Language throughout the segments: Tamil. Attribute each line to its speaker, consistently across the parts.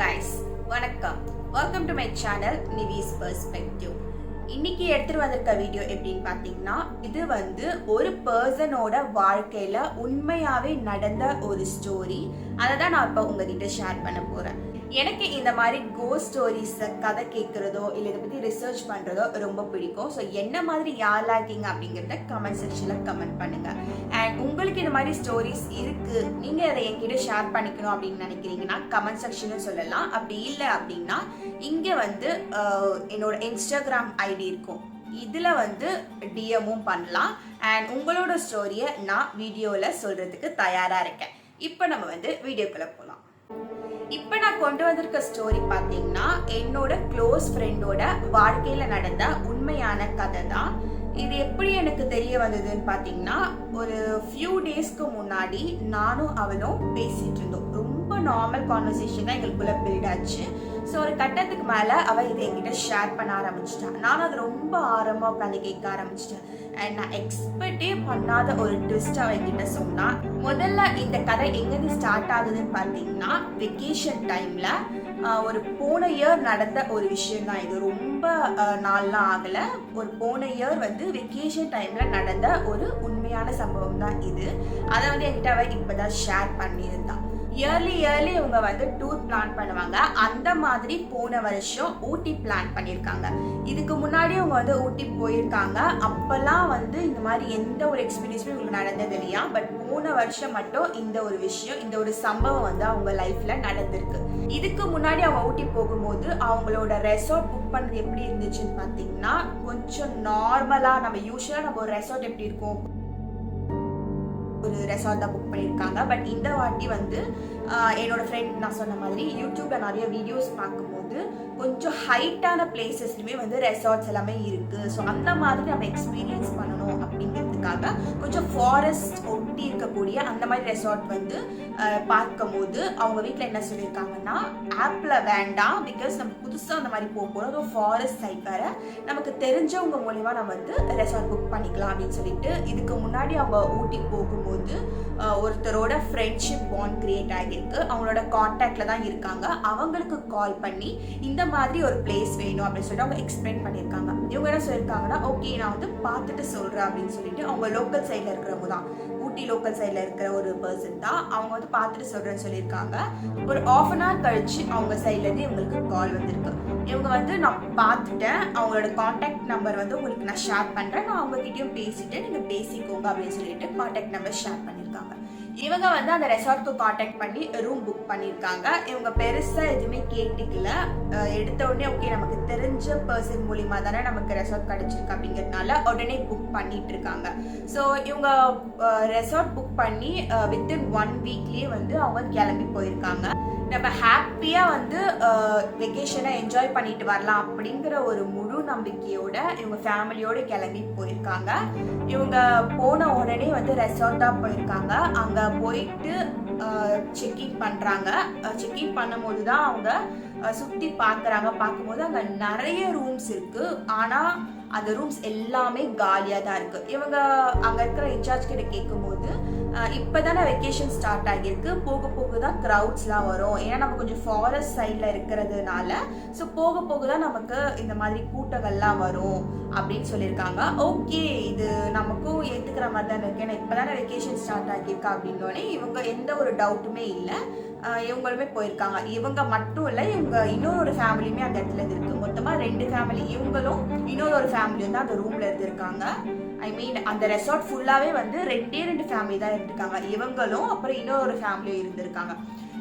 Speaker 1: கைஸ் வணக்கம். Welcome to my channel Nivi's perspective இன்னைக்கு எடுத்துட்டு வந்திருக்க வீடியோ எப்படின்னு பார்த்தீங்கன்னா இது வந்து ஒரு பர்சனோட வாழ்க்கையில உண்மையாவே நடந்த ஒரு ஸ்டோரி அதை தான் நான் இப்போ உங்ககிட்ட ஷேர் பண்ண போறேன். எனக்கு இந்த மாதிரி கோ ஸ்டோரிஸ் கதை கேட்குறதோ இல்லை இதை பற்றி ரிசர்ச் பண்ணுறதோ ரொம்ப பிடிக்கும். ஸோ என்ன மாதிரி யாரெல்லாம் இருக்கீங்க அப்படிங்கிறத கமெண்ட் செக்ஷனில் கமெண்ட் பண்ணுங்க. அண்ட் உங்களுக்கு இந்த மாதிரி ஸ்டோரிஸ் இருக்கு நீங்கள் அதை என்கிட்ட ஷேர் பண்ணிக்கணும் அப்படின்னு நினைக்கிறீங்கன்னா கமெண்ட் செக்ஷனும் சொல்லலாம். அப்படி இல்லை அப்படின்னா இங்கே வந்து என்னோட இன்ஸ்டாகிராம் ஐடி இருக்கும். இதில் வந்து டிஎம்மும் பண்ணலாம். அண்ட் உங்களோட ஸ்டோரியை நான் வீடியோவில் சொல்கிறதுக்கு தயாராக இருக்கேன். இப்போ நம்ம வந்து வீடியோக்குள்ளே போகலாம் இப்போ நான் கொண்டு வந்திருக்க ஸ்டோரி பார்த்தீங்கன்னா என்னோட க்ளோஸ் ஃப்ரெண்டோட வாழ்க்கையில் நடந்த உண்மையான கதை தான். இது எப்படி எனக்கு தெரிய வந்ததுன்னு பார்த்தீங்கன்னா ஒரு ஃபியூ டேஸ்க்கு முன்னாடி நானும் அவளும் பேசிகிட்டு இருந்தோம். ரொம்ப நார்மல் கான்வர்சேஷன் தான் எங்களுக்குள்ள பில்ட் ஆச்சு. ஸோ ஒரு கட்டத்துக்கு மேலே அவள் இதை என்கிட்ட ஷேர் பண்ண ஆரம்பிச்சிட்டான் நானும் அது ரொம்ப ஆரம்பமாக உட்காந்து கேட்க ஆரம்பிச்சிட்டேன். அண்ட் நான் எக்ஸ்பெக்டே பண்ணாத ஒரு ட்விஸ்ட் அவள் என்கிட்ட சொன்னான் முதல்ல இந்த கதை எங்கேருந்து ஸ்டார்ட் ஆகுதுன்னு பார்த்தீங்கன்னா வெக்கேஷன் டைமில் ஒரு போன இயர் நடந்த ஒரு விஷயம் தான் இது. ரொம்ப நாள்லாம் ஆகலை. ஒரு போன இயர் வந்து வெக்கேஷன் டைமில் நடந்த ஒரு உண்மையான சம்பவம் தான் இது. அதை வந்து என்கிட்ட அவள் இப்போ தான் ஷேர் பண்ணியிருந்தான் இயர்லி இயர்லி இவங்க வந்து டூர் பிளான் பண்ணுவாங்க. அந்த மாதிரி போன வருஷம் ஊட்டி பிளான் பண்ணியிருக்காங்க. இதுக்கு முன்னாடி அவங்க வந்து ஊட்டி போயிருக்காங்க. அப்போல்லாம் வந்து இந்த மாதிரி எந்த ஒரு எக்ஸ்பீரியன்ஸுமே இவங்களுக்கு நடந்தது இல்லையா? பட் போன வருஷம் மட்டும் இந்த ஒரு விஷயம் இந்த ஒரு சம்பவம் வந்து அவங்க லைஃப்ல நடந்திருக்கு. இதுக்கு முன்னாடி அவங்க ஊட்டி போகும்போது அவங்களோட ரெசார்ட் புக் பண்ணது எப்படி இருந்துச்சுன்னு பார்த்தீங்கன்னா கொஞ்சம் நார்மலாக நம்ம யூஸ்வலாக நம்ம ஒரு ரெசார்ட் எப்படி இருக்கும்? ஒரு ரெசார்ட் தான் புக் பண்ணியிருக்காங்க. பட் இந்த வாட்டி வந்து என்னோடய என்னோட ஃப்ரெண்ட் நான் சொன்ன மாதிரி யூடியூப்ல நிறைய வீடியோஸ் பார்க்கும்போது கொஞ்சம் ஹைட்டான பிளேசஸ்லையுமே வந்து ரெசார்ட்ஸ் எல்லாமே இருக்கு. ஸோ அந்த மாதிரி நம்ம எக்ஸ்பீரியன்ஸ் பண்ணணும் அப்படிங்கிறதுக்காக கொஞ்சம் ஃபாரஸ்ட் ஒட்டி இருக்கக்கூடிய அந்த மாதிரி ரெசார்ட் வந்து பார்க்கும் பார்க்கும்போது அவங்க வீட்டில் என்ன சொல்லியிருக்காங்கன்னா ஆப்பில் வேண்டாம் பிகாஸ் நம்ம புதுசாக அந்த மாதிரி போக போகிறோம் அதுவும் ஃபாரஸ்ட் சைட் வேறு. நமக்கு தெரிஞ்சவங்க மூலிமா நம்ம வந்து ரெசார்ட் புக் பண்ணிக்கலாம் அப்படின்னு சொல்லிட்டு இதுக்கு முன்னாடி அவங்க ஊட்டி போகும்போது ஒருத்தரோட ஃப்ரெண்ட்ஷிப் பாண்ட் கிரியேட் ஆகியிருக்கு. அவங்களோட காண்டாக்டில் தான் இருக்காங்க. அவங்களுக்கு கால் பண்ணி இந்த மாதிரி ஒரு பிளேஸ் வேணும் அப்படின்னு சொல்லிட்டு அவங்க எக்ஸ்பிளைன் பண்ணியிருக்காங்க. இவங்க என்ன சொல்லியிருக்காங்கன்னா ஓகே நான் வந்து பார்த்துட்டு சொல்கிறேன் அப்படின்னு சொல்லிட்டு அவங்க லோக்கல் சைடில் இருக்கிறவங்க தான். ஊட்டி லோக்கல் சைடில் இருக்கிற ஒரு பர்சன் தான். அவங்க வந்து பார்த்துட்டு சொல்கிறேன்னு சொல்லியிருக்காங்க. ஒரு ஆஃப் அன் ஹவர் கழிச்சு அவங்க சைட்லேருந்து இவங்களுக்கு கால் வந்திருக்கு. இவங்க வந்து நான் பார்த்துட்டேன். அவங்களோட காண்டாக்ட் நம்பர் வந்து உங்களுக்கு நான் ஷேர் பண்ணுறேன் நான் அவங்ககிட்டயும் பேசிட்டு நீங்கள் பேசிக்கோங்க அப்படின்னு சொல்லிட்டு காண்டாக்ட் நம்பர் ஷேர் பண்ணி இவங்க வந்து அந்த ரெசார்ட்க்கு காண்டாக்ட் பண்ணி ரூம் புக் பண்ணியிருக்காங்க. இவங்க பெருசாக எதுவுமே கேட்டுக்கல. எடுத்த உடனே ஓகே நமக்கு தெரிஞ்ச பர்சன் மூலிமா தானே நமக்கு ரெசார்ட் கிடச்சிருக்கு அப்படிங்கிறதுனால உடனே புக் பண்ணிட்டு இருக்காங்க ஸோ இவங்க ரெசார்ட் புக் பண்ணி வித்தின் ஒன் வீக்லேயே வந்து அவங்க கிளம்பி போயிருக்காங்க. நம்ம ஹாப்பியாக வந்து வெக்கேஷனை என்ஜாய் பண்ணிட்டு வரலாம் அப்படிங்கிற ஒரு முழு நம்பிக்கையோட இவங்க ஃபேமிலியோடு கிளம்பி போயிருக்காங்க. இவங்க போன உடனே வந்து ரெசார்ட்டாக போயிருக்காங்க. அங்கே போயிட்டு செக்கிங் பண்ணுறாங்க செக்கிங் பண்ணும்போது தான் அவங்க சுற்றி பார்க்குறாங்க பார்க்கும்போது அங்கே நிறைய ரூம்ஸ் இருக்குது ஆனால் அந்த ரூம்ஸ் எல்லாமே காலியாக தான் இருக்குது இவங்க அங்கே இருக்கிற இன்சார்ஜ் கிட்ட கேட்கும்போது அஹ், வெக்கேஷன் ஸ்டார்ட் ஆகியிருக்கு. போக போக தான் க்ரௌட்ஸ்லாம் வரும். ஏன்னா நம்ம கொஞ்சம் ஃபாரஸ்ட் சைடில் இருக்கிறதுனால ஸோ போக போக தான் நமக்கு இந்த மாதிரி கூட்டங்கள்லாம் வரும் அப்படின்னு சொல்லியிருக்காங்க. ஓகே இது நமக்கும் ஏற்றுக்கிற மாதிரி தான் இருக்கு. ஏன்னா இப்போ தானே வெக்கேஷன் ஸ்டார்ட் ஆகியிருக்கா அப்படின்னோடனே இவங்க எந்த ஒரு டவுட்டுமே இல்லை. இவங்களுமே போயிருக்காங்க. இவங்க மட்டும் இல்லை இவங்க இன்னொரு ஒரு ஃபேமிலியுமே அந்த இடத்துல இருக்கு. மொத்தமாக ரெண்டு ஃபேமிலி இவங்களும் இன்னொரு ஒரு ஃபேமிலியும் தான் அந்த ரூமில் இருந்திருக்காங்க. ஐ மீன் அந்த ரெசார்ட் ஃபுல்லாகவே வந்து ரெண்டே ரெண்டு ஃபேமிலி தான் இருந்திருக்காங்க. இவங்களும் அப்புறம் இன்னொரு ஃபேமிலியும் இருந்திருக்காங்க.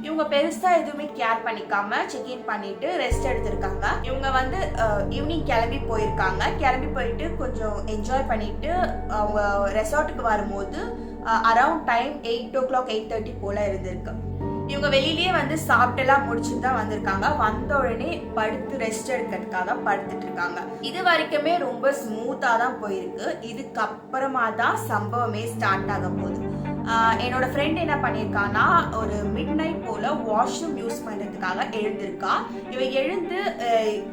Speaker 1: இவங்க பெருசாக எதுவுமே கேர் பண்ணிக்காம செக்இன் பண்ணிட்டு ரெஸ்ட் எடுத்திருக்காங்க. இவங்க வந்து ஈவினிங் கிளம்பி போயிருக்காங்க. கிளம்பி போயிட்டு கொஞ்சம் என்ஜாய் பண்ணிட்டு அவங்க ரெசார்ட்டுக்கு வரும்போது around time eight o'clock eight thirty போல இருந்திருக்கு. இவங்க வெளியிலேயே வந்து சாப்பிட்டெல்லாம் முடிச்சுட்டு தான் வந்திருக்காங்க. வந்த உடனே படுத்து ரெஸ்ட் எடுக்கிறதுக்காக படுத்துட்டு இருக்காங்க. இது வரைக்குமே ரொம்ப ஸ்மூத்தா தான் போயிருக்கு. இதுக்கப்புறமா தான் சம்பவமே ஸ்டார்ட் ஆக போகுது. என்னோட ஃப்ரெண்ட் என்ன பண்ணியிருக்கான்னா ஒரு மிட் நைட் போல வாஷ்ரூம் யூஸ் பண்ணுறதுக்காக எழுந்திருக்கா. இவன் எழுந்து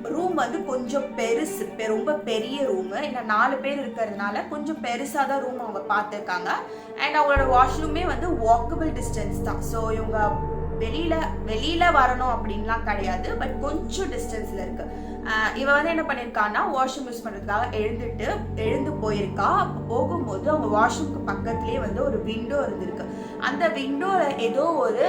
Speaker 1: ரூம் வந்து கொஞ்சம் பெருசு பெ- ரொம்ப பெரிய ரூமு ஏன்னா நாலு பேர் இருக்கிறதுனால கொஞ்சம் பெருசாக தான் ரூம் அவங்க பார்த்துருக்காங்க. அண்ட் அவங்களோட வாஷ்ரூமே வந்து வாக்கபிள் டிஸ்டன்ஸ் தான். ஸோ இவங்க வெளியில வெளியில வரணும் அப்படின்லாம் கிடையாது பட் கொஞ்சம் டிஸ்டன்ஸ்ல இருக்கு. ஆஹ் இவ வந்து என்ன பண்ணிருக்கான்னா வாஷ்ரூம் யூஸ் பண்றதுக்காக எழுந்துட்டு எழுந்து போயிருக்கா. போகும்போது அவங்க வாஷ்ரூம்க்கு பக்கத்துலயே வந்து ஒரு விண்டோ இருந்திருக்கு. அந்த விண்டோல ஏதோ ஒரு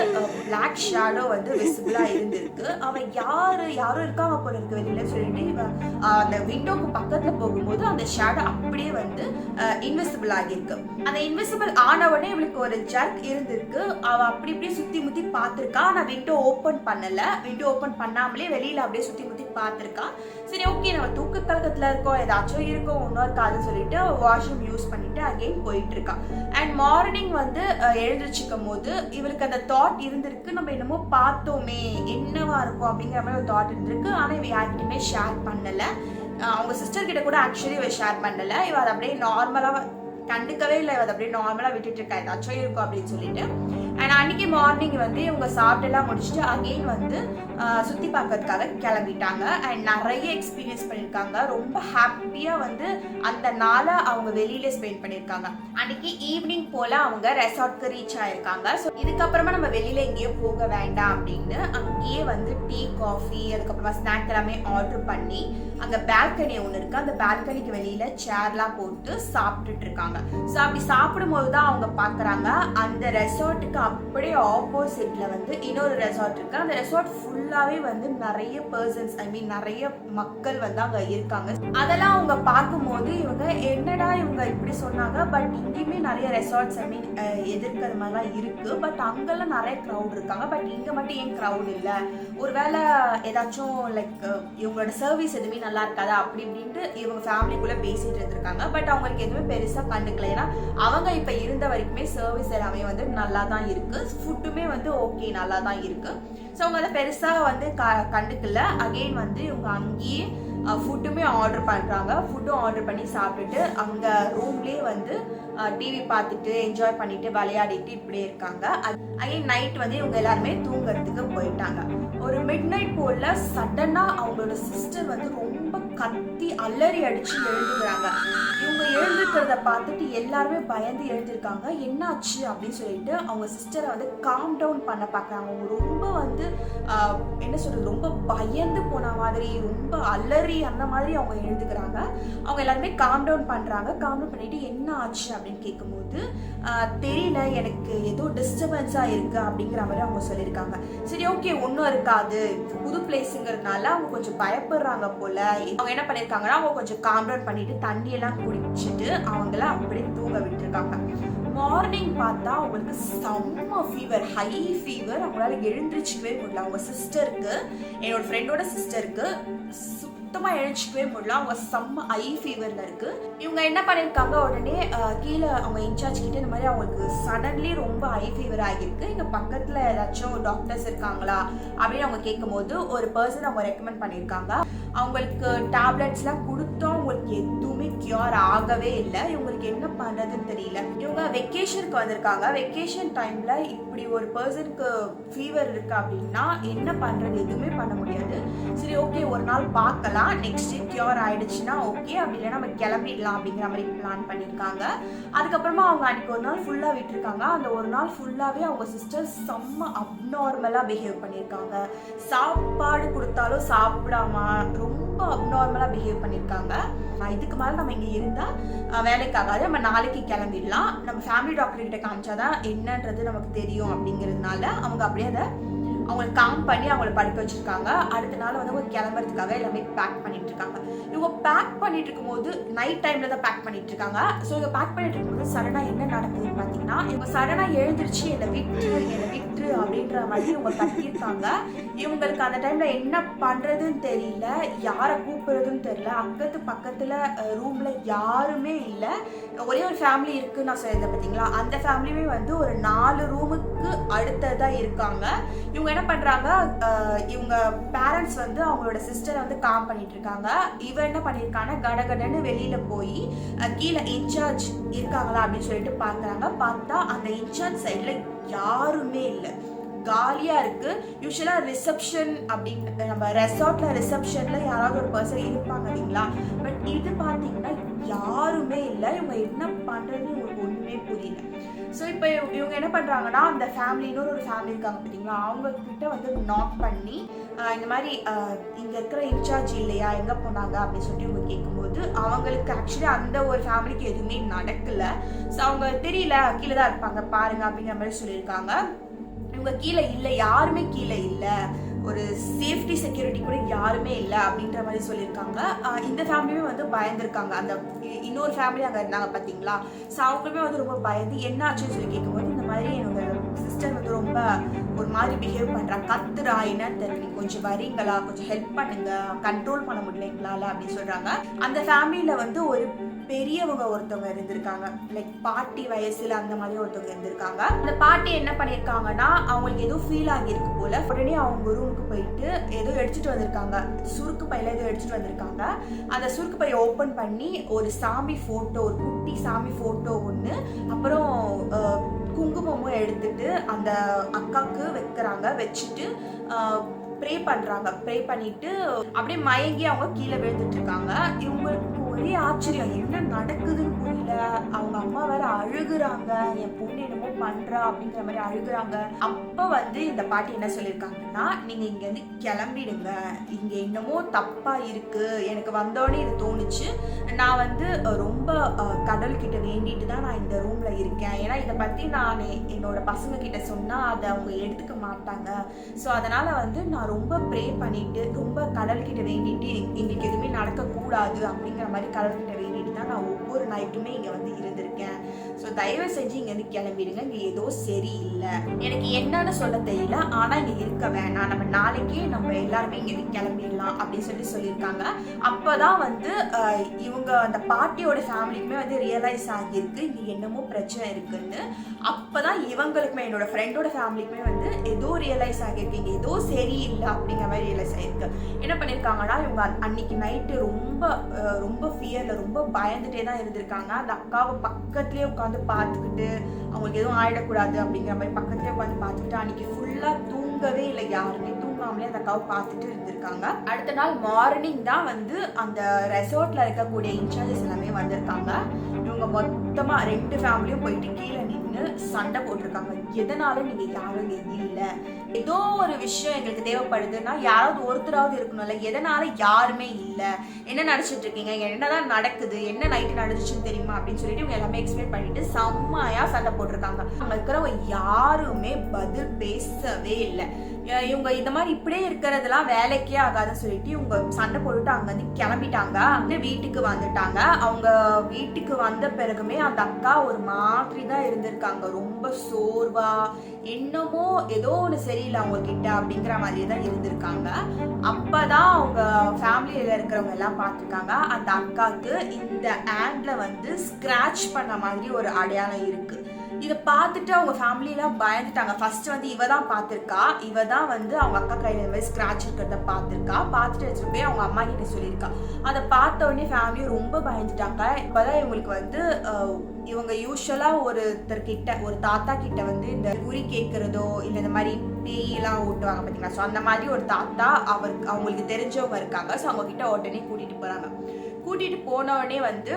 Speaker 1: பிளாக் ஷேடோ வந்து விசிபிளா இருந்திருக்கு. அவன் யாரு யாரும் இருக்காங்க போல இருக்கு வெளியில சொல்லிட்டு அந்த விண்டோக்கு பக்கத்துல போகும்போது அந்த ஷேடோ அப்படியே வந்து இன்விசிபிள் ஆகியிருக்கு. அந்த இன்விசிபிள் ஆன உடனே இவளுக்கு ஒரு ஜர்க் இருந்திருக்கு. அவ அப்படி இப்படி சுத்தி முத்தி பார்த்திருக்கா. ஆனா விண்டோ ஓபன் பண்ணல. விண்டோ ஓபன் பண்ணாமலே வெளியில அப்படியே சுத்தி முத்தி பார்த்திருக்கா. சரி ஓகே நம்ம தூக்க கலக்கத்துல இருக்கோம். ஏதாச்சும் இருக்கோம் ஒன்றும் இருக்காதுன்னு சொல்லிட்டு வாஷ்ரூம் யூஸ் பண்ணிட்டு அகைன் போயிட்டு இருக்கா. அண்ட் மார்னிங் வந்து அஹ், எழுந்திரிச்சிக்கும் போது இவளுக்கு அந்த தாட் இருந்திருக்கு. நம்ம என்னமோ பார்த்தோமே என்னவா இருக்கும் அப்படிங்கிற மாதிரி ஒரு தாட் இருந்திருக்கு. ஆனால் இவ யார்கிட்டயுமே ஷேர் பண்ணல. அவங்க சிஸ்டர் கிட்ட கூட ஆக்சுவலி இவ ஷேர் பண்ணல. இவ அதை அப்படியே நார்மலா கண்டுக்கவே இல்லை. இவ அதை அப்படியே நார்மலா விட்டுட்டு இருக்கா. ஏதாச்சும் இருக்கும் அப்படின்னு சொல்லிட்டு. அண்ட் அன்னைக்கு மார்னிங் வந்து இவங்க சாப்பிட்டுலாம் முடிச்சுட்டு அகெயின் வந்து சுற்றி பார்க்கறதுக்காக கிளம்பிட்டாங்க. அண்ட் நிறைய எக்ஸ்பீரியன்ஸ் பண்ணியிருக்காங்க. ரொம்ப ஹாப்பியாக வந்து அந்த நாளை அவங்க வெளியில ஸ்பெண்ட் பண்ணியிருக்காங்க. அன்னைக்கு ஈவினிங் போல அவங்க ரெசார்ட்க்கு ரீச் ஆயிருக்காங்க. ஸோ இதுக்கப்புறமா நம்ம வெளியில எங்கேயோ போக வேண்டாம் அப்படின்னு அங்கேயே வந்து டீ காஃபி அதுக்கப்புறமா ஸ்நாக் எல்லாமே ஆர்டர் பண்ணி அங்கே பால்கனி ஒன்று இருக்கு. அந்த பால்கனிக்கு வெளியில சேர்லாம் போட்டு சாப்பிட்டுட்டு இருக்காங்க. ஸோ அப்படி சாப்பிடும்போது தான் அவங்க பார்க்குறாங்க. அந்த ரெசார்ட்டுக்கு அப்படியே ஆப்போசிட்ல வந்து இன்னொரு ரெசார்ட் இருக்கு. அந்த ரெசார்ட் ஃபுல்லாவே வந்து நிறைய பர்சன்ஸ் ஐ மீன் நிறைய மக்கள் வந்து அங்க இருக்காங்க. அதெல்லாம் அவங்க பார்க்கும்போது இவங்க என்னடா இவங்க இப்படி சொன்னாங்க? பட் இங்கேயுமே நிறைய ரெசார்ட்ஸ் ஐ மீன் எதிர்க்கிற மாதிரிலாம் இருக்கு. பட் அங்கெல்லாம் நிறைய க்ரௌட் இருக்காங்க. பட் இங்க மட்டும் ஏன் க்ரௌட் இல்லை? ஒருவேளை ஏதாச்சும் லைக் இவங்களோட சர்வீஸ் எதுவுமே நல்லா இருக்காதா? அப்படி இப்படின்ட்டு இவங்க ஃபேமிலிக்குள்ள பேசிட்டு இருந்திருக்காங்க. பட் அவங்களுக்கு எதுவுமே பெருசா கண்டுக்கல. ஏன்னா அவங்க இப்ப இருந்த வரைக்குமே சர்வீஸ் எல்லாமே வந்து நல்லா தான் இருக்கு. ஃபுட்டுமே வந்து ஓகே நல்லா தான் இருக்குது ஸோ அவங்க அதை பெருசாக வந்து க- கண்டுக்கல. அகெயின் வந்து இவங்க அங்கேயே ஃபுட்டுமே ஆர்டர் பண்ணுறாங்க ஃபுட்டும் ஆர்டர் பண்ணி சாப்பிட்டுட்டு அங்கே ரூம்லேயே வந்து டிவி பார்த்துட்டு என்ஜாய் பண்ணிட்டு விளையாடிட்டு இப்படியே இருக்காங்க. அகைன் நைட் வந்து இவங்க எல்லாருமே தூங்குறதுக்கு போயிட்டாங்க. ஒரு மிட் நைட் போல சடனாக அவங்களோட சிஸ்டர் வந்து ரொம்ப கத்தி அலறி அடிச்சு எழுந்துக்கிறாங்க. இவங்க எழுந்துக்கிறத பார்த்துட்டு எல்லாருமே பயந்து எழுந்திருக்காங்க. என்னாச்சு அப்படின்னு சொல்லிட்டு அவங்க சிஸ்டரை வந்து காம் டவுன் பண்ண பார்க்குறாங்க. அவங்க ரொம்ப வந்து என்ன சொல்றது ரொம்ப பயந்து போன மாதிரி ரொம்ப அலறி அந்த மாதிரி அவங்க எழுந்துக்கிறாங்க. அவங்க எல்லாருமே காம் டவுன் பண்ணுறாங்க காம் டவுன் பண்ணிட்டு என்ன ஆச்சு அப்படின்னு கேட்கும்போது தெரியல எனக்கு ஏதோ டிஸ்டர்பன்ஸாக இருக்கு அப்படிங்கிற மாதிரி அவங்க சொல்லியிருக்காங்க. சரி ஓகே ஒன்றும் இருக்காது. புது பிளேஸுங்கிறதுனால அவங்க கொஞ்சம் பயப்படுறாங்க போல. அவங்க என்ன பண்ணியிருக்காங்கன்னா அவங்க கொஞ்சம் காம் டவுன் பண்ணிட்டு தண்ணியெல்லாம் குடிச்சிட்டு அவங்கள அப்படியே தூங்க விட்டுருக்காங்க. மார்னிங் பார்த்தா அவங்களுக்கு செம்ம ஃபீவர் ஹை ஃபீவர் அவங்களால எழுந்திரிச்சிக்கவே முடியல. அவங்க சிஸ்டருக்கு என்னோட ஃப்ரெண்டோட சிஸ்டருக்கு சுத்தமாக எழுச்சிக்கவே முடியல. அவங்க செம்ம ஐ ஃபீவரில் இருக்கு. இவங்க என்ன பண்ணியிருக்காங்க உடனே கீழே அவங்க இன்சார்ஜ் கிட்ட இந்த மாதிரி அவங்களுக்கு சடன்லி ரொம்ப ஐ ஃபீவர் ஆகியிருக்கு. இங்கே பக்கத்தில் ஏதாச்சும் டாக்டர்ஸ் இருக்காங்களா அப்படின்னு அவங்க கேட்கும்போது ஒரு பர்சன் அவங்க ரெக்கமெண்ட் பண்ணியிருக்காங்க அவங்களுக்கு டேப்லெட்ஸ்லாம் கொடுத்தோம் அவங்களுக்கு எதுவுமே கியூர் ஆகவே இல்லை. இவங்களுக்கு என்ன பண்ணுறதுன்னு தெரியல. இவங்க வெக்கேஷனுக்கு வந்திருக்காங்க. வெக்கேஷன் டைமில் இப்படி ஒரு பர்சனுக்கு ஃபீவர் இருக்குது அப்படின்னா என்ன பண்ணுறது எதுவுமே பண்ண முடியாது. சரி ஓகே ஒரு நாள் பார்க்கலாம். நெக்ஸ்ட் கியூர் ஆகிடுச்சுன்னா ஓகே அப்படி இல்லைன்னா நம்ம கிளம்பிடலாம் அப்படிங்கிற மாதிரி பிளான் பண்ணியிருக்காங்க அதுக்கப்புறமா அவங்க அன்னைக்கு ஒரு நாள் ஃபுல்லாக விட்டுருக்காங்க. அந்த ஒரு நாள் ஃபுல்லாகவே அவங்க சிஸ்டர் செம்ம அப்நார்மலாக பிஹேவ் பண்ணியிருக்காங்க சாப்பாடு கொடுத்தாலும் சாப்பிடாம ரொம்ப அப்நார்மலாக பிஹேவ் பண்ணியிருக்காங்க நான் இதுக்கு மேலே நம்ம இங்கே இருந்தால் வேலைக்காகாது. நம்ம நாளைக்கு கிளம்பிடலாம். நம்ம ஃபேமிலி டாக்டர்கிட்ட காமிச்சா தான் என்னன்றது நமக்கு தெரியும் அப்படிங்கிறதுனால அவங்க அப்படியே அதை அவங்களை காம் பண்ணி அவங்கள படுக்க வச்சுருக்காங்க. அடுத்த நாள் வந்து அவங்க கிளம்புறதுக்காக எல்லாமே பேக் பண்ணிட்டு இருக்காங்க இவங்க பேக் பண்ணிட்டு இருக்கும்போது நைட் டைமில் தான் பேக் பண்ணிட்டு இருக்காங்க ஸோ இவங்க பேக் பண்ணிட்டு இருக்கும்போது சடனா என்ன நடக்குதுன்னு பார்த்தீங்கன்னா இவங்க சடனாக எழுந்திருச்சு என்னை விட்டு என்னை விட்டு அப்படின்ற மாதிரி இவங்க கத்தியிருக்காங்க இவங்களுக்கு அந்த டைம்ல என்ன பண்றதுன்னு தெரியல. யாரை கூப்பிடுறதுன்னு தெரியல. அக்கத்து பக்கத்துல ரூம்ல யாருமே இல்லை. ஒரே ஒரு ஃபேமிலி இருக்குது நான் சொல்லியிருந்தேன் பார்த்தீங்களா அந்த ஃபேமிலியுமே வந்து ஒரு நாலு ரூமுக்கு அடுத்ததா இருக்காங்க. இவங்க என்ன பண்றாங்க? இவங்க பேரண்ட்ஸ் வந்து அவங்களோட சிஸ்டரை வந்து காம் பண்ணிட்டு இருக்காங்க. இவன் என்ன பண்ணியிருக்காங்க கடகடன்னு வெளியில போய் கீழே இன்சார்ஜ் இருக்காங்களா அப்படின்னு சொல்லிட்டு பார்க்குறாங்க பார்த்தா அந்த இன்சார்ஜ் சைட்ல யாருமே இல்லை. காலியா இருக்கு. யூஸ்வலா ரிசப்ஷன் அப்படின்னு நம்ம ரெசார்ட்ல ரிசப்ஷன்ல யாராவது ஒரு பர்சன் இருப்பாங்க இல்லைங்களா? பட் இது பாத்தீங்கன்னா யாருமே இல்லை. இவங்க என்ன பண்றதுன்னு இவங்களுக்கு புரியல ஸோ இப்போ இவங்க என்ன பண்ணுறாங்கன்னா அந்த ஃபேமிலி இன்னொரு ஒரு ஃபேமிலி இருக்காங்க பார்த்தீங்களா அவங்கக்கிட்ட வந்து நாக் பண்ணி இந்த மாதிரி இங்கே இருக்கிற இன்சார்ஜ் இல்லையா? எங்கே போனாங்க? அப்படின்னு சொல்லிட்டு இவங்க கேட்கும்போது அவங்களுக்கு ஆக்சுவலி அந்த ஒரு ஃபேமிலிக்கு எதுவுமே நடக்கல. ஸோ அவங்க தெரியல கீழே தான் இருப்பாங்க பாருங்க அப்படிங்கிற மாதிரி சொல்லியிருக்காங்க. இவங்க கீழே இல்லை யாருமே கீழே இல்லை. ஒரு சேஃப்டி செக்யூரிட்டி கூட யாருமே இல்லை அப்படின்ற மாதிரி சொல்லியிருக்காங்க. இந்த ஃபேமிலியுமே வந்து பயந்துருக்காங்க. அந்த இ- இன்னொரு ஃபேமிலி அங்கே இருந்தாங்க பார்த்தீங்களா ஸோ அவங்களுமே வந்து ரொம்ப பயந்து என்ன ஆச்சுன்னு சொல்லி கேட்கும்போது இந்த மாதிரி என்னோட சிஸ்டர் வந்து ரொம்ப ஒரு மாதிரி பிஹேவ் பண்ணுறா கத்துறா என்னன்னு தெரியல. கொஞ்சம் வரீங்களா கொஞ்சம் ஹெல்ப் பண்ணுங்க. கண்ட்ரோல் பண்ண முடியல எங்களால் அப்படின்னு சொல்கிறாங்க அந்த ஃபேமிலியில் வந்து ஒரு பெரியவங்க ஒருத்தவங்க இருந்திருக்காங்க. லைக் பாட்டி வயசுல அந்த மாதிரி ஒருத்தவங்க இருந்திருக்காங்க. அந்த பாட்டி என்ன பண்ணிருக்காங்கன்னா அவங்களுக்கு எதுவும் ஃபீல் ஆகியிருக்கு போல. உடனே அவங்க ரூமுக்கு போயிட்டு ஏதோ எடுத்துட்டு வந்திருக்காங்க. சுருக்கு பையில ஏதோ எடுத்துட்டு வந்திருக்காங்க. அந்த சுருக்கு பையை ஓப்பன் பண்ணி ஒரு சாமி போட்டோ ஒரு குட்டி சாமி போட்டோ ஒன்று அப்புறம் குங்குமமும் எடுத்துட்டு அந்த அக்காவுக்கு வைக்கிறாங்க. வச்சுட்டு ப்ரே பண்ணுறாங்க ப்ரே பண்ணிட்டு அப்படியே மயங்கி அவங்க கீழே விழுந்துட்டு இருக்காங்க. இவங்களுக்கு ஒரே ஆச்சரியம். என்ன நடக்குதுன்னு புரியல. அவங்க அம்மா வேற அழுகுறாங்க. என் பொண்ணு என்னமோ பண்றா அப்படிங்கிற மாதிரி அழுகுறாங்க. அப்ப வந்து இந்த பாட்டி என்ன சொல்லியிருக்காங்கன்னா நீங்க இங்க இருந்து கிளம்பிடுங்க. இங்க என்னமோ தப்பா இருக்கு. எனக்கு வந்தோடனே இது தோணுச்சு. நான் வந்து ரொம்ப கடல் கிட்ட வேண்டிட்டு தான் நான் இந்த ரூம்ல இருக்கேன். ஏன்னா இதை பத்தி நான் என்னோட பசங்க கிட்ட சொன்னா அதை அவங்க எடுத்துக்க மாட்டாங்க. ஸோ அதனால வந்து நான் ரொம்ப ப்ரே பண்ணிட்டு ரொம்ப கடவுள்கிட்ட வேண்டிட்டு எங்க- எங்களுக்கு எதுவுமே நடக்கக்கூடாது அப்படிங்கிற மாதிரி கடவுள்கிட்ட வேண்டிட்டு தான் நான் ஒவ்வொரு நைட்டுமே இங்கே வந்து இருந்திருக்கேன். ஸோ தயவு செஞ்சு இங்கேருந்து கிளம்பிடுங்க. இங்கே ஏதோ சரியில்லை. எனக்கு என்னன்னு சொல்ல தெரியல. ஆனால் இங்கே இருக்க வேணாம். நம்ம நாளைக்கே நம்ம எல்லாருமே இங்கேருந்து கிளம்பிடலாம் அப்படின்னு சொல்லி சொல்லியிருக்காங்க. அப்போ தான் வந்து இவங்க அந்த பாட்டியோட ஃபேமிலிக்குமே வந்து ரியலைஸ் ஆகியிருக்கு. இங்கே என்னமோ பிரச்சனை இருக்குன்னு. அப்பதான் இவங்களுக்குமே என்னோட ஃப்ரெண்டோட ஃபேமிலிக்குமே வந்து ஏதோ ரியலைஸ் ஆகியிருக்கு. இங்கே ஏதோ சரியில்லை அப்படிங்கிற மாதிரி ரியலைஸ் ஆகிருக்கு என்ன பண்ணியிருக்காங்கன்னா இவங்க அன்னைக்கு நைட்டு ரொம்ப ரொம்ப ஃபியரில் ரொம்ப பயந்துட்டே தான் இருந்திருக்காங்க. அந்த அக்காவை பக்கத்துலேயே உட்காந்து பார்த்துக்கிட்டு அவங்களுக்கு எதுவும் ஆயிடக்கூடாது அப்படிங்கிற மாதிரி பக்கத்துலேயே உட்காந்து பார்த்துக்கிட்டு அன்னைக்கு ஃபுல்லாக தூங்கவே இல்லை. யாருமே தூங்காமலே அந்த அக்காவை பார்த்துட்டு இருந்திருக்காங்க. அடுத்த நாள் மார்னிங் தான் வந்து அந்த ரெசார்ட்டில் இருக்கக்கூடிய இன்சார்ஜஸ் எல்லாமே வந்திருக்காங்க. இவங்க மொத்தமா ரெண்டு ஃபேமிலியும் போயிட்டு கீழே நின்று சண்டை போட்டிருக்காங்க. எதனால நீங்க யாரும் இல்லை இல்ல? ஏதோ ஒரு விஷயம் எங்களுக்கு தேவைப்படுதுன்னா யாராவது ஒருத்தராவது இருக்கணும்ல எதனால யாருமே இல்ல? என்ன நினைச்சிட்டு இருக்கீங்க? என்னதான் நடக்குது? என்ன நைட்டு நடந்துச்சுன்னு தெரியுமா? அப்படின்னு சொல்லிட்டு இவங்க எல்லாமே எக்ஸ்பிளைன் பண்ணிட்டு செம்மையா சண்டை போட்டிருக்காங்க. அங்க இருக்கிறவங்க யாருமே பதில் பேசவே இல்லை. இவங்க இந்த மாதிரி இப்படியே இருக்கிறதெல்லாம் வேலைக்கே ஆகாதுன்னு சொல்லிட்டு இவங்க சண்டை போட்டுட்டு அங்கேருந்து கிளம்பிட்டாங்க. அங்க வீட்டுக்கு வந்துட்டாங்க. அவங்க வீட்டுக்கு வந்த பிறகுமே அந்த அக்கா ஒரு மாதிரி தான் இருந்திருக்காங்க. ரொம்ப சோர்வா என்னமோ ஏதோ ஒன்று சரியில்லை அவங்க கிட்ட அப்படிங்கிற மாதிரி தான் இருந்திருக்காங்க. அப்பதான் அவங்க ஃபேமிலியில இருக்கிறவங்க எல்லாம் பார்த்துருக்காங்க. அந்த அக்காவுக்கு இந்த ஹேண்ட்ல வந்து ஸ்கிராச் பண்ண மாதிரி ஒரு அடையாளம் இருக்கு. இதை பார்த்துட்டு அவங்க ஃபேமிலியெலாம் பயந்துட்டாங்க. ஃபர்ஸ்ட் வந்து இவ தான் பார்த்துருக்கா. இவ தான் வந்து அவங்க அக்கா கையில் இந்த மாதிரி ஸ்க்ராட்ச் இருக்கிறத பார்த்துருக்கா. பார்த்துட்டு வச்சுட்டு போய் அவங்க அம்மா கிட்ட சொல்லியிருக்கா. அதை பார்த்த உடனே ஃபேமிலி ரொம்ப பயந்துட்டாங்க. இப்போதான் இவங்களுக்கு வந்து இவங்க யூஸ்வலாக ஒருத்தர்கிட்ட ஒரு தாத்தா கிட்ட வந்து இந்த குறி கேட்குறதோ இல்லை இந்த மாதிரி பேயெல்லாம் ஓட்டுவாங்க பார்த்தீங்களா ஸோ அந்த மாதிரி ஒரு தாத்தா அவருக்கு அவங்களுக்கு தெரிஞ்சவங்க இருக்காங்க. ஸோ அவங்க கிட்ட உடனே கூட்டிகிட்டு போகிறாங்க கூட்டிகிட்டு போன உடனே வந்து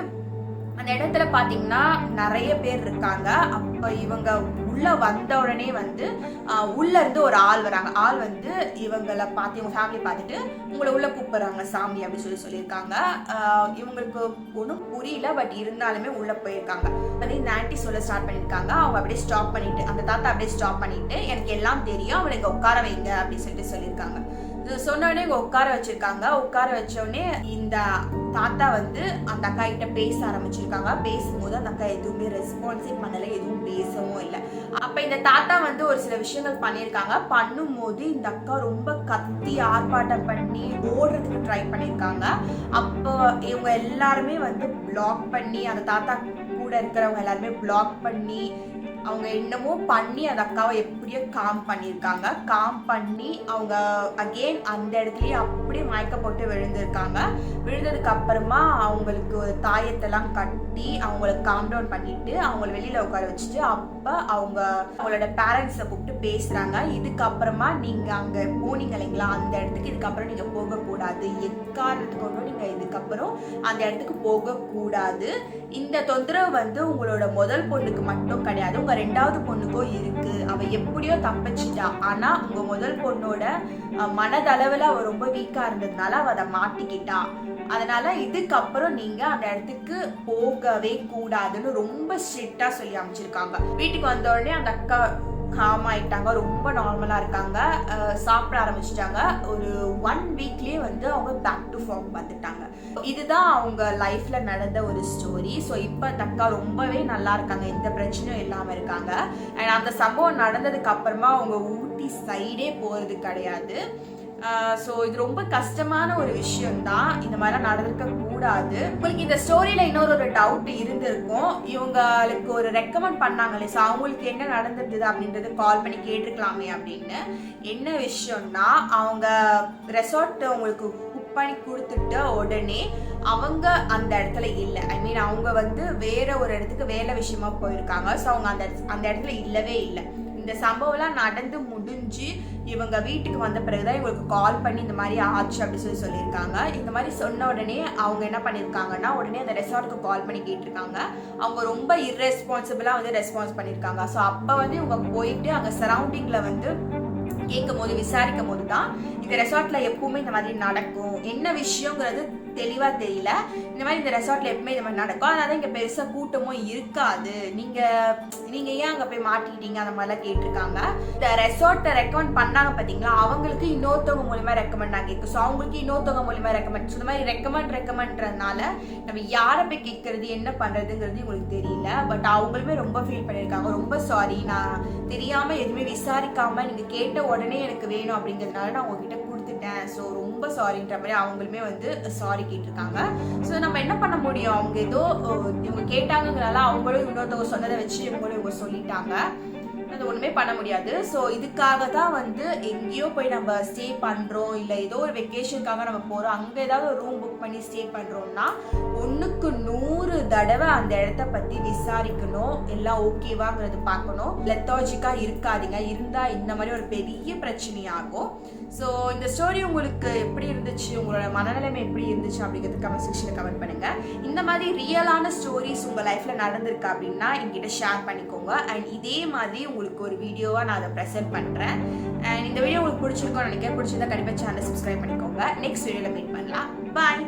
Speaker 1: அந்த இடத்துல பாத்தீங்கன்னா நிறைய பேர் இருக்காங்க. அப்ப இவங்க உள்ள வந்த உடனே வந்து உள்ளேருந்து உள்ள இருந்து ஒரு ஆள் வராங்க. ஆள் வந்து இவங்களை பார்த்து இவங்க ஃபேமிலி பார்த்துட்டு உங்களை உள்ள கூப்பிடுறாங்க. சாமி அப்படின்னு சொல்லி சொல்லியிருக்காங்க. இவங்களுக்கு ஒன்றும் புரியல பட் இருந்தாலுமே உள்ள போயிருக்காங்க. அதே இந்த சொல்ல ஸ்டார்ட் பண்ணியிருக்காங்க. அவங்க அப்படியே ஸ்டாப் பண்ணிட்டு அந்த தாத்தா அப்படியே ஸ்டாப் பண்ணிட்டு எனக்கு எல்லாம் தெரியும். அவளை இங்கே உட்கார வைங்க அப்படின்னு சொல்லிட்டு சொல்லியிருக்காங்க. சொன்னோடனே இங்க உட்கார வச்சிருக்காங்க. உட்கார வச்சோடனே இந்த தாத்தா வந்து அந்த அக்கா கிட்ட பேச ஆரம்பிச்சிருக்காங்க. பேசும்போது அந்த அக்கா எதுவுமே ரெஸ்பான்ஸே பண்ணல. எதுவும் பேசவும் இல்லை. அப்ப இந்த தாத்தா வந்து ஒரு சில விஷயங்கள் பண்ணியிருக்காங்க. பண்ணும்போது இந்த அக்கா ரொம்ப கத்தி ஆர்ப்பாட்டம் பண்ணி ஓடுறதுக்கு ட்ரை பண்ணியிருக்காங்க. அப்போ இவங்க எல்லாருமே வந்து பிளாக் பண்ணி அந்த தாத்தா கூட இருக்கிறவங்க எல்லாருமே பிளாக் பண்ணி அவங்க என்னமோ பண்ணி அந்த அக்காவை எப்படியோ காம் பண்ணியிருக்காங்க. காம் பண்ணி அவங்க அகெயின் அந்த இடத்துலயே அப்படியே மயக்க போட்டு விழுந்திருக்காங்க. விழுந்ததுக்கு அப்புறமா அவங்களுக்கு ஒரு தாயத்தெல்லாம் கட்டி அவங்கள காம் டவுன் பண்ணிட்டு அவங்கள வெளியில உட்கார வச்சுட்டு அப்ப அவங்க அவங்களோட பேரண்ட்ஸை கூப்பிட்டு பேசுறாங்க. இதுக்கப்புறமா நீங்க அங்க போனீங்க இல்லைங்களா? அந்த இடத்துக்கு இதுக்கப்புறம் நீங்க போகக்கூடாது. எக்காரணத்துக்கு ஒன்றும் நீங்க இதுக்கப்புறம் அந்த இடத்துக்கு போகக்கூடாது. இந்த தொந்தரவு வந்து உங்களோட முதல் பொண்ணுக்கு மட்டும் கிடையாது. உங்க ரெண்டாவது பொண்ணுக்கும் இருக்கு. அவ எப்படியோ தப்பிச்சிட்டா. ஆனா உங்க முதல் பொண்ணோட அஹ், மனதளவுல அவ ரொம்ப வீக்கா இருந்ததுனால அவ அதை மாட்டிக்கிட்டா அதனால இதுக்கப்புறம் நீங்க அந்த இடத்துக்கு போகவே கூடாதுன்னு ரொம்ப ஸ்ட்ரிக்டா சொல்லி அமைச்சிருக்காங்க. வீட்டுக்கு வந்த உடனே அந்த அக்கா காம் ஆயிட்டாங்க ரொம்ப நார்மலா இருக்காங்க. சாப்பிட ஆரம்பிச்சிட்டாங்க. ஒரு ஒன் வீக்லயே வந்து அவங்க பேக் டு ஃபார்ம் வந்துட்டாங்க. இதுதான் அவங்க லைஃப்ல நடந்த ஒரு ஸ்டோரி ஸோ இப்போ அந்த அக்கா ரொம்பவே நல்லா இருக்காங்க. எந்த பிரச்சனையும் இல்லாம இருக்காங்க. அண்ட் அந்த சம்பவம் நடந்ததுக்கு அப்புறமா அவங்க ஊட்டி சைடே போறது கிடையாது. ஸோ இது ரொம்ப கஷ்டமான ஒரு விஷயம் தான் இந்த மாதிரிலாம் நடந்திருக்க கூடாது. உங்களுக்கு இந்த ஸ்டோரியில இன்னொரு ஒரு டவுட் இருந்திருக்கும். இவங்களுக்கு ஒரு ரெக்கமெண்ட் பண்ணாங்களே ஸோ அவங்களுக்கு என்ன நடந்திருந்தது அப்படின்றது கால் பண்ணி கேட்டிருக்கலாமே அப்படின்னு. என்ன விஷயம்னா அவங்க ரெசார்ட் உங்களுக்கு புக் பண்ணி கொடுத்துட்டு உடனே அவங்க அந்த இடத்துல இல்லை. ஐ மீன் அவங்க வந்து வேற ஒரு இடத்துக்கு வேலை விஷயமா போயிருக்காங்க. ஸோ அவங்க அந்த அந்த இடத்துல இல்லவே இல்லை. இந்த சம்பவம்லாம் நடந்து முடிஞ்சு இவங்க வீட்டுக்கு வந்த பிறகுதான் இவங்களுக்கு கால் பண்ணி இந்த மாதிரி ஆச்சு அப்படின்னு சொல்லி சொல்லியிருக்காங்க. இந்த மாதிரி சொன்ன உடனே அவங்க என்ன பண்ணியிருக்காங்கன்னா உடனே அந்த ரெசார்ட்டுக்கு கால் பண்ணி கேட்டிருக்காங்க. அவங்க ரொம்ப இர்ரெஸ்பான்சிபிளாக வந்து ரெஸ்பான்ஸ் பண்ணியிருக்காங்க. ஸோ அப்போ வந்து இவங்க போயிட்டு அங்கே சரௌண்டிங்கில் வந்து கேட்கும் போது விசாரிக்கும் போது தான் இந்த ரெசார்ட்ல எப்பவுமே இந்த மாதிரி நடக்கும். என்ன விஷயங்கிறது தெளிவா தெரியல. இந்த மாதிரி இந்த ரெசார்ட்ல எப்பவுமே இந்த மாதிரி நடக்கும். அதனால இங்க பெருசா கூட்டமும் இருக்காது. நீங்க நீங்க ஏன் அங்க போய் மாட்டிக்கிட்டீங்க? அந்த மாதிரிலாம் கேட்டிருக்காங்க. இந்த ரெசார்ட்டை ரெக்கமெண்ட் பண்ணாங்க பாத்தீங்களா? அவங்களுக்கு இன்னொருத்தவங்க மூலியமா ரெக்கமெண்ட் ஆகிருக்கு ஸோ அவங்களுக்கு இன்னொருத்தவங்க மூலியமா ரெக்கமெண்ட் ஸோ இந்த மாதிரி ரெக்கமெண்ட் ரெக்கமெண்ட்றதுனால நம்ம யாரை போய் கேட்கறது என்ன பண்றதுங்கிறது உங்களுக்கு தெரியல. பட் அவங்களுமே ரொம்ப ஃபீல் பண்ணியிருக்காங்க. ரொம்ப சாரி நான் தெரியாம எதுவுமே விசாரிக்காம நீங்க கேட்ட உடனே எனக்கு வேணும் அப்படிங்கிறதுனால நான் உங்ககிட்ட பண்ணிட்டேன் ஸோ ரொம்ப சாரின்ற மாதிரி அவங்களுமே வந்து சாரி கேட்டிருக்காங்க. ஸோ நம்ம என்ன பண்ண முடியும்? அவங்க ஏதோ இவங்க கேட்டாங்கங்கிறனால அவங்களும் இன்னொருத்தவங்க சொன்னதை வச்சு இவங்களும் இவங்க சொல்லிட்டாங்க. அது ஒண்ணுமே பண்ண முடியாது. ஸோ இதுக்காக தான் வந்து எங்கேயோ போய் நம்ம ஸ்டே பண்றோம். இல்லை ஏதோ ஒரு வெக்கேஷனுக்காக நம்ம போறோம். அங்க ஏதாவது ஒரு ரூம் புக் பண்ணி ஸ்டே பண்றோம்னா ஒண்ணுக்கு நூறு தடவை அந்த இடத்த பத்தி விசாரிக்கணும். எல்லாம் ஓகேவாங்கிறது பார்க்கணும். லெத்தாஜிக்கா இருக்காதீங்க. இருந்தா இந்த மாதிரி ஒரு பெரிய பிரச்சனையாகும். ஸோ இந்த ஸ்டோரி உங்களுக்கு எப்படி இருந்துச்சு? உங்களோட மனநிலைமை எப்படி இருந்துச்சு? அப்படிங்கிறது கமெண்ட் செக்ஷனில் கமெண்ட் பண்ணுங்க. இந்த மாதிரி ரியலான ஸ்டோரிஸ் உங்க லைஃப்ல நடந்திருக்கு அப்படின்னா என்கிட்ட ஷேர் பண்ணிக்கோங்க. அண்ட் இதே மாதிரி உங்களுக்கு ஒரு வீடியோவா நான் அதை ப்ரெசென்ட் பண்றேன். அண்ட் இந்த வீடியோ உங்களுக்கு பிடிச்சிருக்கோம்னு நினைக்கிறேன். பிடிச்சிருந்தா கண்டிப்பாக சேனல் சப்ஸ்கிரைப் பண்ணிக்கோங்க. நெக்ஸ்ட் வீடியோவில் மீட் பண்ணலாம். பாய்